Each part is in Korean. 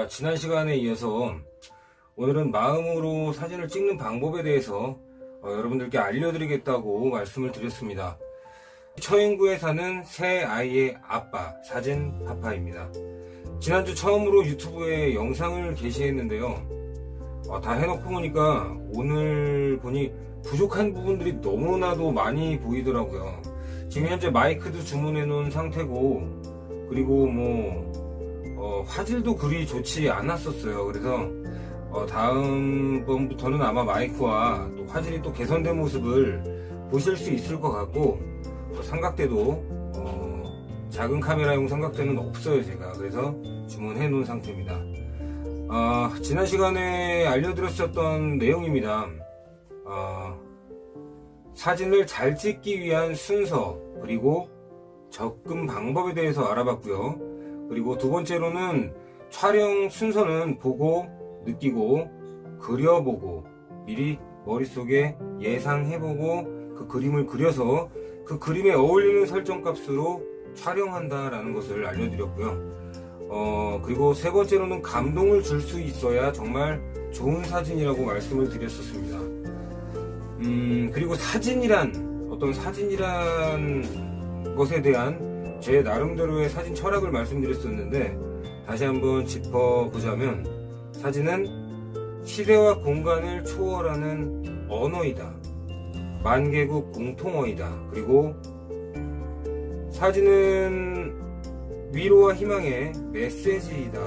아, 지난 시간에 이어서 오늘은 마음으로 사진을 찍는 방법에 대해서 어, 여러분들께 알려드리겠다고 말씀을 드렸습니다. 처인구에 사는 새 아이의 아빠 사진 파파입니다. 지난주 처음으로 유튜브에 영상을 게시했는데요. 어, 다 해놓고 보니까 오늘 보니 부족한 부분들이 너무나도 많이 보이더라고요. 지금 현재 마이크도 주문해 놓은 상태고 그리고 뭐 어, 화질도 그리 좋지 않았었어요. 그래서 어, 다음 번부터는 아마 마이크와 또 화질이 또 개선된 모습을 보실 수 있을 것 같고 어, 삼각대도 어, 작은 카메라용 삼각대는 없어요 제가 그래서 주문해 놓은 상태입니다. 어, 지난 시간에 알려드렸었던 내용입니다. 어, 사진을 잘 찍기 위한 순서 그리고 접근 방법에 대해서 알아봤고요. 그리고 두 번째로는 촬영 순서는 보고 느끼고 그려보고 미리 머릿속에 예상해보고 그 그림을 그려서 그 그림에 어울리는 설정 값으로 촬영한다라는 것을 알려드렸고요. 어, 그리고 세 번째로는 감동을 줄 수 있어야 정말 좋은 사진이라고 말씀을 드렸었습니다. 음, 그리고 사진이란, 어떤 사진이란 것에 대한 제 나름대로의 사진 철학을 말씀드렸었는데, 다시 한번 짚어보자면, 사진은 시대와 공간을 초월하는 언어이다. 만개국 공통어이다. 그리고 사진은 위로와 희망의 메시지이다.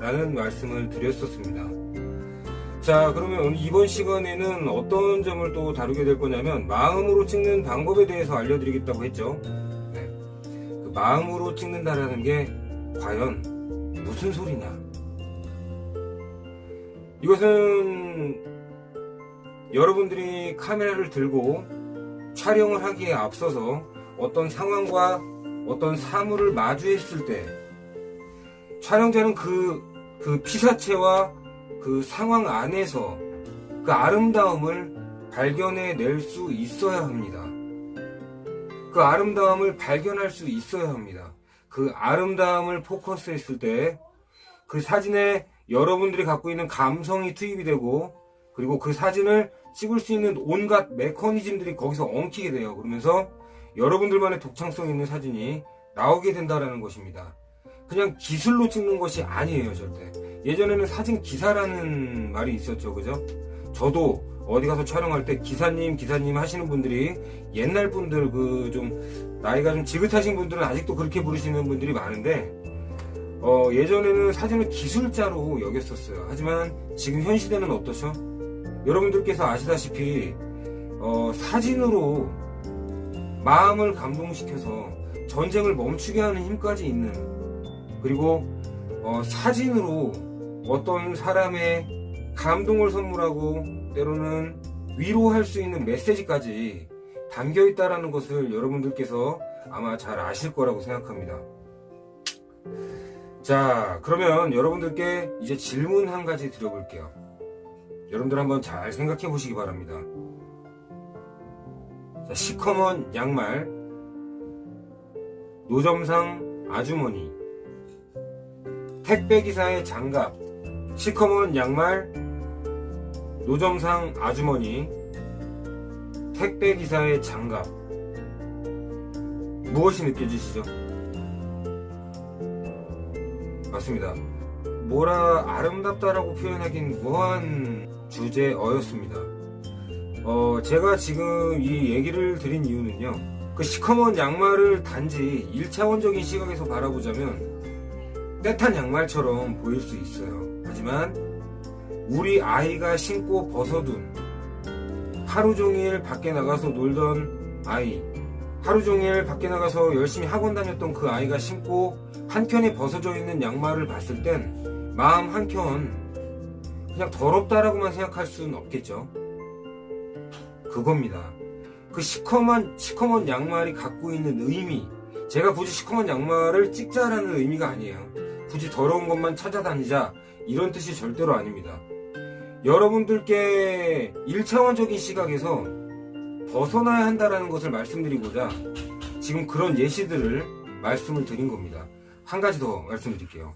라는 말씀을 드렸었습니다. 자, 그러면 이번 시간에는 어떤 점을 또 다루게 될 거냐면, 마음으로 찍는 방법에 대해서 알려드리겠다고 했죠. 마음으로 찍는다라는 게 과연 무슨 소리냐? 이것은 여러분들이 카메라를 들고 촬영을 하기에 앞서서 어떤 상황과 어떤 사물을 마주했을 때 촬영자는 그, 그 피사체와 그 상황 안에서 그 아름다움을 발견해 낼 수 있어야 합니다. 그 아름다움을 발견할 수 있어야 합니다. 그 아름다움을 포커스했을 때 그 사진에 여러분들이 갖고 있는 감성이 투입이 되고 그리고 그 사진을 찍을 수 있는 온갖 메커니즘들이 거기서 엉키게 돼요. 그러면서 여러분들만의 독창성 있는 사진이 나오게 된다라는 것입니다. 그냥 기술로 찍는 것이 아니에요, 절대. 예전에는 사진 기사라는 말이 있었죠, 그죠? 저도 어디 가서 촬영할 때 기사님, 기사님 하시는 분들이 옛날 분들 그 좀 나이가 좀 지긋하신 분들은 아직도 그렇게 부르시는 분들이 많은데 어, 예전에는 사진을 기술자로 여겼었어요. 하지만 지금 현 시대는 어떠셔? 여러분들께서 아시다시피 어, 사진으로 마음을 감동시켜서 전쟁을 멈추게 하는 힘까지 있는 그리고 어, 사진으로 어떤 사람의 감동을 선물하고 때로는 위로할 수 있는 메시지까지 담겨 있다라는 것을 여러분들께서 아마 잘 아실 거라고 생각합니다. 자, 그러면 여러분들께 이제 질문 한 가지 드려볼게요. 여러분들 한번 잘 생각해 보시기 바랍니다. 자, 시커먼 양말, 노점상 아주머니, 택배기사의 장갑, 시커먼 양말, 노점상 아주머니, 택배기사의 장갑. 무엇이 느껴지시죠? 맞습니다. 뭐라 아름답다라고 표현하긴 무한 주제어였습니다. 어, 제가 지금 이 얘기를 드린 이유는요. 그 시커먼 양말을 단지 1차원적인 시각에서 바라보자면 때탄 양말처럼 보일 수 있어요. 하지만 우리 아이가 신고 벗어둔 하루 종일 밖에 나가서 놀던 아이, 하루 종일 밖에 나가서 열심히 학원 다녔던 그 아이가 신고 한켠에 벗어져 있는 양말을 봤을 땐 마음 한켠 그냥 더럽다라고만 생각할 수는 없겠죠. 그겁니다. 그 시커먼, 시커먼 양말이 갖고 있는 의미. 제가 굳이 시커먼 양말을 찍자라는 의미가 아니에요. 굳이 더러운 것만 찾아다니자. 이런 뜻이 절대로 아닙니다. 여러분들께 1차원적인 시각에서 벗어나야 한다라는 것을 말씀드리고자 지금 그런 예시들을 말씀을 드린 겁니다. 한 가지 더 말씀드릴게요.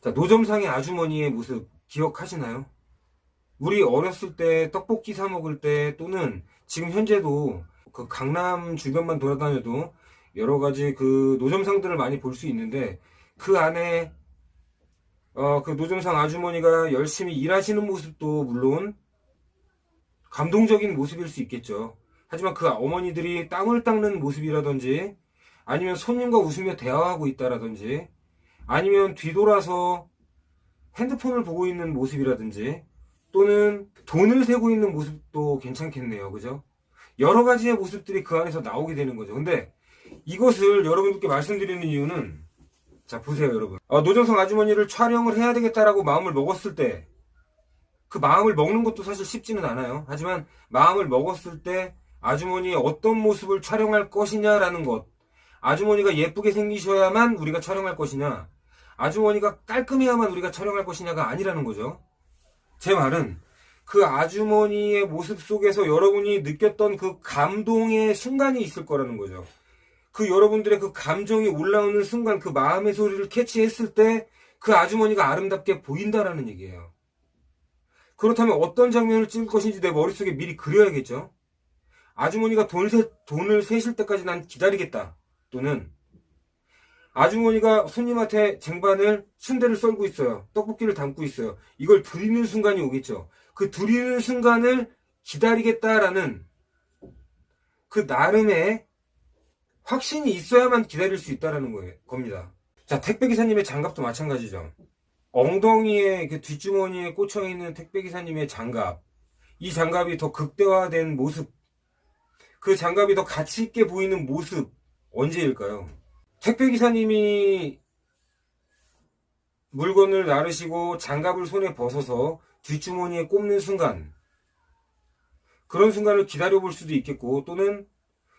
자, 노점상의 아주머니의 모습 기억하시나요? 우리 어렸을 때 떡볶이 사 먹을 때 또는 지금 현재도 그 강남 주변만 돌아다녀도 여러 가지 그 노점상들을 많이 볼 수 있는데 그 안에 어, 그 노점상 아주머니가 열심히 일하시는 모습도 물론 감동적인 모습일 수 있겠죠. 하지만 그 어머니들이 땅을 닦는 모습이라든지 아니면 손님과 웃으며 대화하고 있다라든지 아니면 뒤돌아서 핸드폰을 보고 있는 모습이라든지 또는 돈을 세고 있는 모습도 괜찮겠네요. 그죠? 여러 가지의 모습들이 그 안에서 나오게 되는 거죠. 근데 이것을 여러분들께 말씀드리는 이유는 자 보세요 여러분 어, 노정성 아주머니를 촬영을 해야 되겠다라고 마음을 먹었을 때 그 마음을 먹는 것도 사실 쉽지는 않아요. 하지만 마음을 먹었을 때 아주머니의 어떤 모습을 촬영할 것이냐라는 것 아주머니가 예쁘게 생기셔야만 우리가 촬영할 것이냐 아주머니가 깔끔해야만 우리가 촬영할 것이냐가 아니라는 거죠. 제 말은 그 아주머니의 모습 속에서 여러분이 느꼈던 그 감동의 순간이 있을 거라는 거죠. 그 여러분들의 그 감정이 올라오는 순간 그 마음의 소리를 캐치했을 때 그 아주머니가 아름답게 보인다라는 얘기예요. 그렇다면 어떤 장면을 찍을 것인지 내 머릿속에 미리 그려야겠죠. 아주머니가 돈 세, 돈을 세실 때까지 난 기다리겠다. 또는 아주머니가 손님한테 쟁반을 순대를 썰고 있어요. 떡볶이를 담고 있어요. 이걸 드리는 순간이 오겠죠. 그 드리는 순간을 기다리겠다라는 그 나름의 확신이 있어야만 기다릴 수 거예요, 겁니다. 자, 택배기사님의 장갑도 마찬가지죠. 엉덩이에 그 뒷주머니에 꽂혀 있는 택배기사님의 장갑. 이 장갑이 더 극대화된 모습. 그 장갑이 더 가치 있게 보이는 모습. 언제일까요? 택배기사님이 물건을 나르시고 장갑을 손에 벗어서 뒷주머니에 꼽는 순간. 그런 순간을 기다려 볼 수도 있겠고, 또는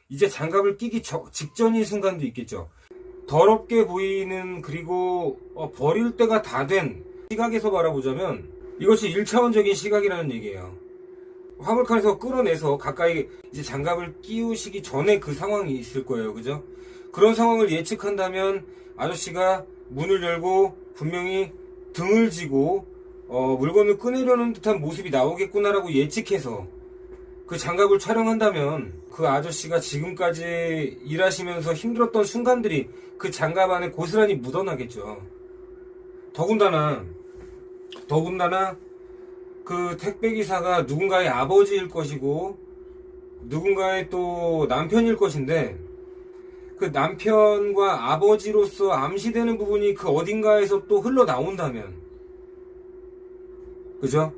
이제 장갑을 끼기 저- 직전인 순간도 있겠죠. 더럽게 보이는 그리고 어, 버릴 때가 다 된 시각에서 바라보자면 이것이 1차원적인 시각이라는 얘기예요. 화물칸에서 끌어내서 가까이 이제 장갑을 끼우시기 전에 그 상황이 있을 거예요. 그죠? 그런 상황을 예측한다면 아저씨가 문을 열고 분명히 등을 지고 어, 물건을 꺼내려는 듯한 모습이 나오겠구나라고 예측해서 그 장갑을 촬영한다면 그 아저씨가 지금까지 일하시면서 힘들었던 순간들이 그 장갑 안에 고스란히 묻어나겠죠. 더군다나, 더군다나 그 택배기사가 누군가의 아버지일 것이고 누군가의 또 남편일 것인데 그 남편과 아버지로서 암시되는 부분이 그 어딘가에서 또 흘러나온다면 그죠?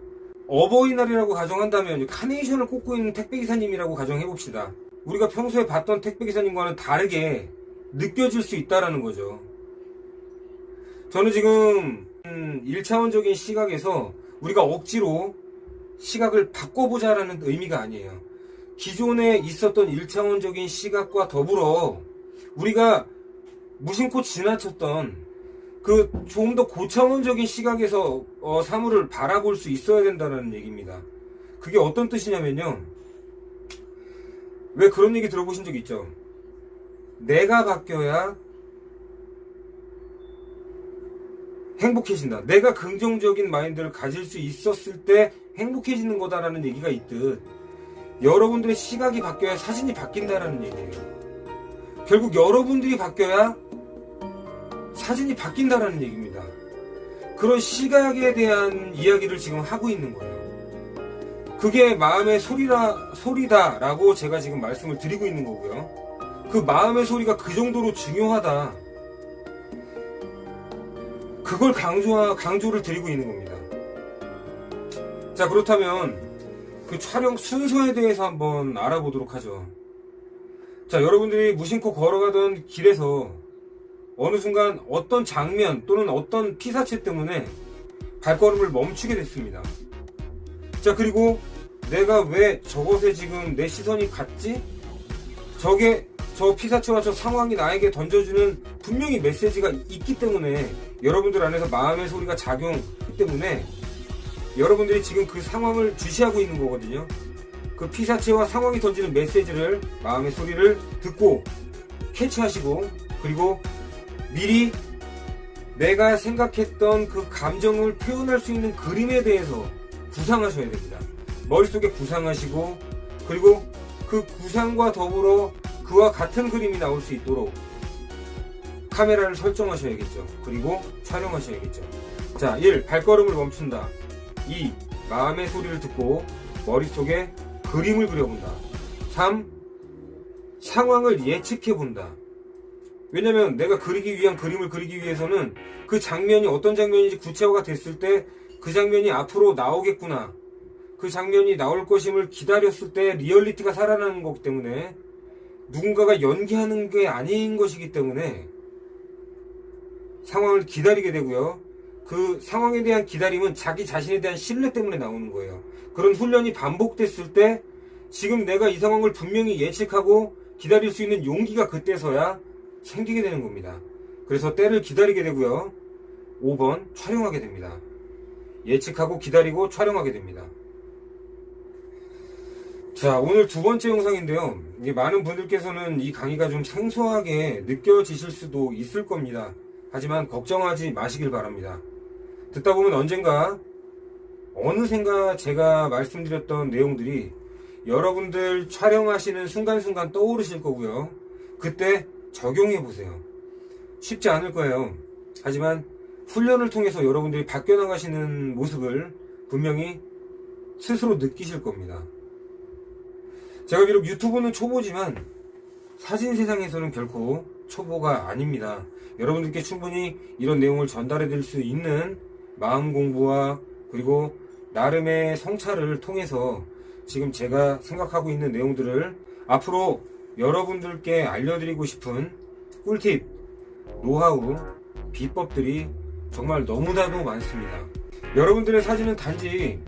어버이날이라고 가정한다면 카네이션을 꽂고 있는 택배기사님이라고 가정해봅시다. 우리가 평소에 봤던 택배기사님과는 다르게 느껴질 수 있다라는 거죠. 저는 지금 1차원적인 시각에서 우리가 억지로 시각을 바꿔보자라는 의미가 아니에요. 기존에 있었던 1차원적인 시각과 더불어 우리가 무심코 지나쳤던 그좀더 고차원적인 시각에서 어, 사물을 바라볼 수 있어야 된다는 얘기입니다. 그게 어떤 뜻이냐면요. 왜 그런 얘기 들어보신 적 있죠? 내가 바뀌어야 행복해진다. 내가 긍정적인 마인드를 가질 수 있었을 때 행복해지는 거다라는 얘기가 있듯 여러분들의 시각이 바뀌어야 사진이 바뀐다라는 얘기예요. 결국 여러분들이 바뀌어야 사진이 바뀐다라는 얘기입니다. 그런 시각에 대한 이야기를 지금 하고 있는 거예요. 그게 마음의 소리라, 소리다라고 제가 지금 말씀을 드리고 있는 거고요. 그 마음의 소리가 그 정도로 중요하다. 그걸 강조, 강조를 드리고 있는 겁니다. 자, 그렇다면 그 촬영 순서에 대해서 한번 알아보도록 하죠. 자, 여러분들이 무심코 걸어가던 길에서 어느 순간 어떤 장면 또는 어떤 피사체 때문에 발걸음을 멈추게 됐습니다. 자, 그리고 내가 왜 저것에 지금 내 시선이 갔지? 저게 저 피사체와 저 상황이 나에게 던져주는 분명히 메시지가 있기 때문에 여러분들 안에서 마음의 소리가 작용하기 때문에 여러분들이 지금 그 상황을 주시하고 있는 거거든요. 그 피사체와 상황이 던지는 메시지를 마음의 소리를 듣고 캐치하시고 그리고 미리 내가 생각했던 그 감정을 표현할 수 있는 그림에 대해서 구상하셔야 됩니다. 머릿속에 구상하시고 그리고 그 구상과 더불어 그와 같은 그림이 나올 수 있도록 카메라를 설정하셔야겠죠. 그리고 촬영하셔야겠죠. 자, 1. 발걸음을 멈춘다. 2. 마음의 소리를 듣고 머릿속에 그림을 그려본다. 3. 상황을 예측해 본다. 왜냐면 내가 그리기 위한 그림을 그리기 위해서는 그 장면이 어떤 장면인지 구체화가 됐을 때 그 장면이 앞으로 나오겠구나. 그 장면이 나올 것임을 기다렸을 때 리얼리티가 살아나는 거기 때문에 누군가가 연기하는 게 아닌 것이기 때문에 상황을 기다리게 되고요. 그 상황에 대한 기다림은 자기 자신에 대한 신뢰 때문에 나오는 거예요. 그런 훈련이 반복됐을 때 지금 내가 이 상황을 분명히 예측하고 기다릴 수 있는 용기가 그때서야 생기게 되는 겁니다. 그래서 때를 기다리게 되고요. 5번 촬영하게 됩니다. 예측하고 기다리고 촬영하게 됩니다. 자, 오늘 두 번째 영상인데요. 많은 분들께서는 이 강의가 좀 생소하게 느껴지실 수도 있을 겁니다. 하지만 걱정하지 마시길 바랍니다. 듣다 보면 언젠가 어느샌가 제가 말씀드렸던 내용들이 여러분들 촬영하시는 순간순간 떠오르실 거고요. 그때 적용해 보세요. 쉽지 않을 거예요. 하지만 훈련을 통해서 여러분들이 바뀌어 나가시는 모습을 분명히 스스로 느끼실 겁니다. 제가 비록 유튜브는 초보지만 사진 세상에서는 결코 초보가 아닙니다. 여러분들께 충분히 이런 내용을 전달해 드릴 수 있는 마음 공부와 그리고 나름의 성찰을 통해서 지금 제가 생각하고 있는 내용들을 앞으로 여러분들께 알려드리고 싶은 꿀팁, 노하우, 비법들이 정말 너무나도 많습니다. 여러분들의 사진은 단지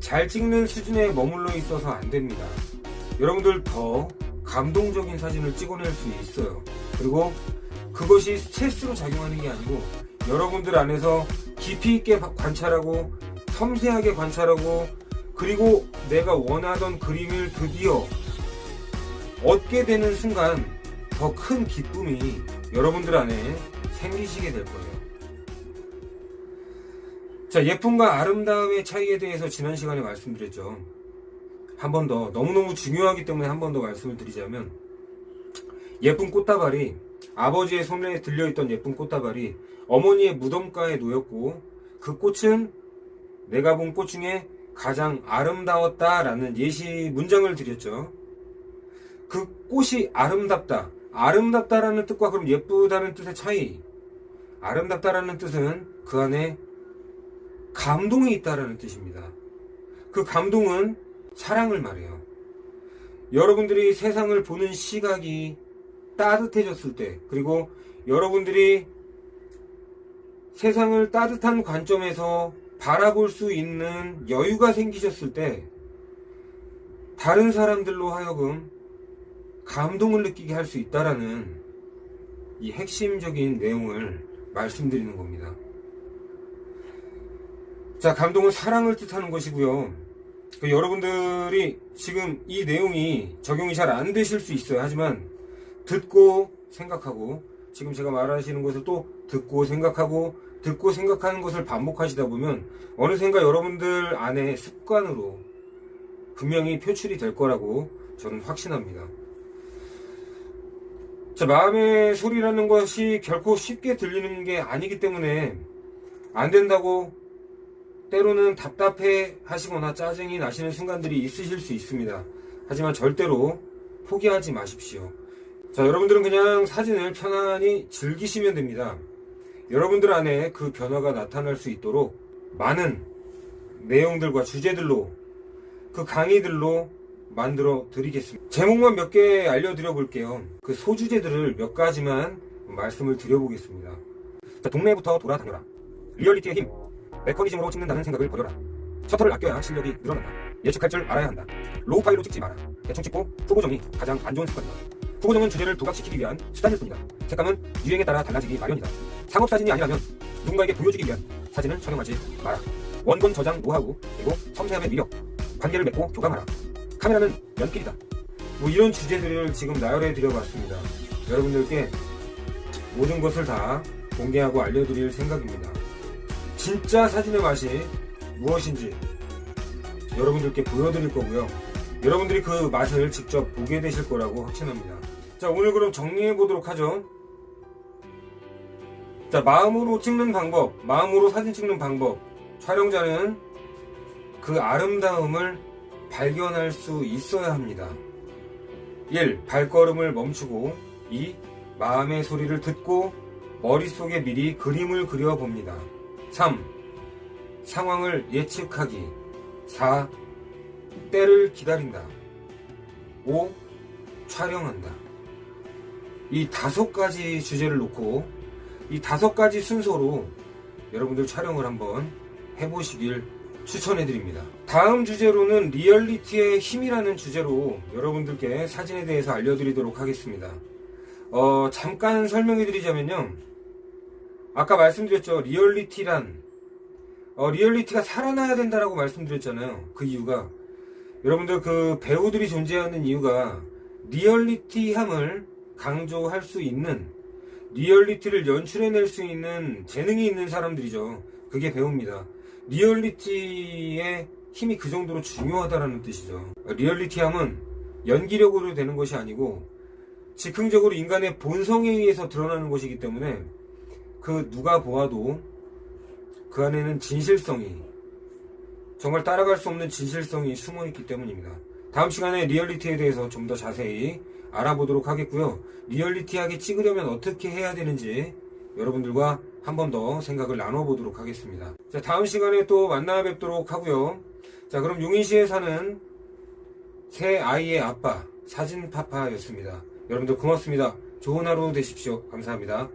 잘 찍는 수준에 머물러 있어서 안 됩니다. 여러분들 더 감동적인 사진을 찍어낼 수 있어요. 그리고 그것이 스트레스로 작용하는 게 아니고 여러분들 안에서 깊이 있게 바- 관찰하고 섬세하게 관찰하고 그리고 내가 원하던 그림을 드디어 얻게 되는 순간 더 큰 기쁨이 여러분들 안에 생기시게 될 거예요. 자, 예쁨과 아름다움의 차이에 대해서 지난 시간에 말씀드렸죠. 한 번 더, 너무너무 중요하기 때문에 한 번 더 말씀을 드리자면, 예쁜 꽃다발이, 아버지의 손에 들려있던 예쁜 꽃다발이 어머니의 무덤가에 놓였고, 그 꽃은 내가 본 꽃 중에 가장 아름다웠다라는 예시 문장을 드렸죠. 그 꽃이 아름답다. 아름답다라는 뜻과 그럼 예쁘다는 뜻의 차이. 아름답다라는 뜻은 그 안에 감동이 있다라는 뜻입니다. 그 감동은 사랑을 말해요. 여러분들이 세상을 보는 시각이 따뜻해졌을 때, 그리고 여러분들이 세상을 따뜻한 관점에서 바라볼 수 있는 여유가 생기셨을 때, 다른 사람들로 하여금 감동을 느끼게 할 수 있다라는 이 핵심적인 내용을 말씀드리는 겁니다. 자, 감동은 사랑을 뜻하는 것이고요. 그 여러분들이 지금 이 내용이 적용이 잘 안 되실 수 있어요. 하지만 듣고 생각하고 지금 제가 말하시는 것을 또 듣고 생각하고 듣고 생각하는 것을 반복하시다 보면 어느샌가 여러분들 안에 습관으로 분명히 표출이 될 거라고 저는 확신합니다. 자, 마음의 소리라는 것이 결코 쉽게 들리는 게 아니기 때문에 안 된다고 때로는 답답해 하시거나 짜증이 나시는 순간들이 있으실 수 있습니다. 하지만 절대로 포기하지 마십시오. 자, 여러분들은 그냥 사진을 편안히 즐기시면 됩니다. 여러분들 안에 그 변화가 나타날 수 있도록 많은 내용들과 주제들로 그 강의들로 만들어 드리겠습니다. 제목만 몇 개 알려드려 볼게요. 그 소주제들을 몇 가지만 말씀을 드려보겠습니다. 자, 동네부터 돌아다녀라. 리얼리티의 힘. 메커니즘으로 찍는다는 생각을 버려라. 셔터를 아껴야 실력이 늘어난다. 예측할 줄 알아야 한다. 로우 파일로 찍지 마라. 대충 찍고 후보 정이 가장 안 좋은 습관이다. 후보 정은 주제를 부각시키기 위한 수단일 뿐이다. 색감은 유행에 따라 달라지기 마련이다. 상업 사진이 아니라면 누군가에게 보여주기 위한 사진을 촬영하지 마라. 원본 저장 노하우 그리고 섬세함의 위력 관계를 맺고 교감하라. 카메라는 연필이다. 뭐 이런 주제들을 지금 나열해 드려봤습니다. 여러분들께 모든 것을 다 공개하고 알려드릴 생각입니다. 진짜 사진의 맛이 무엇인지 여러분들께 보여드릴 거고요. 여러분들이 그 맛을 직접 보게 되실 거라고 확신합니다. 자, 오늘 그럼 정리해 보도록 하죠. 자, 마음으로 찍는 방법, 마음으로 사진 찍는 방법. 촬영자는 그 아름다움을 발견할 수 있어야 합니다. 1. 발걸음을 멈추고 2. 마음의 소리를 듣고 머릿속에 미리 그림을 그려봅니다. 3. 상황을 예측하기 4. 때를 기다린다. 5. 촬영한다. 이 다섯 가지 주제를 놓고 이 다섯 가지 순서로 여러분들 촬영을 한번 해보시길 추천해드립니다. 다음 주제로는 리얼리티의 힘이라는 주제로 여러분들께 사진에 대해서 알려드리도록 하겠습니다. 어, 잠깐 설명해드리자면요. 아까 말씀드렸죠. 리얼리티란, 어, 리얼리티가 살아나야 된다라고 말씀드렸잖아요. 그 이유가, 여러분들 그 배우들이 존재하는 이유가 리얼리티함을 강조할 수 있는, 리얼리티를 연출해낼 수 있는 재능이 있는 사람들이죠. 그게 배우입니다. 리얼리티의 힘이 그 정도로 중요하다라는 뜻이죠. 리얼리티함은 연기력으로 되는 것이 아니고 즉흥적으로 인간의 본성에 의해서 드러나는 것이기 때문에 그 누가 보아도 그 안에는 진실성이 정말 따라갈 수 없는 진실성이 숨어 있기 때문입니다. 다음 시간에 리얼리티에 대해서 좀 더 자세히 알아보도록 하겠고요. 리얼리티하게 찍으려면 어떻게 해야 되는지 여러분들과 한 번 더 생각을 나눠보도록 하겠습니다. 자, 다음 시간에 또 만나 뵙도록 하고요. 자, 그럼 용인시에 사는 새 아이의 아빠 사진파파였습니다. 여러분들 고맙습니다. 좋은 하루 되십시오. 감사합니다.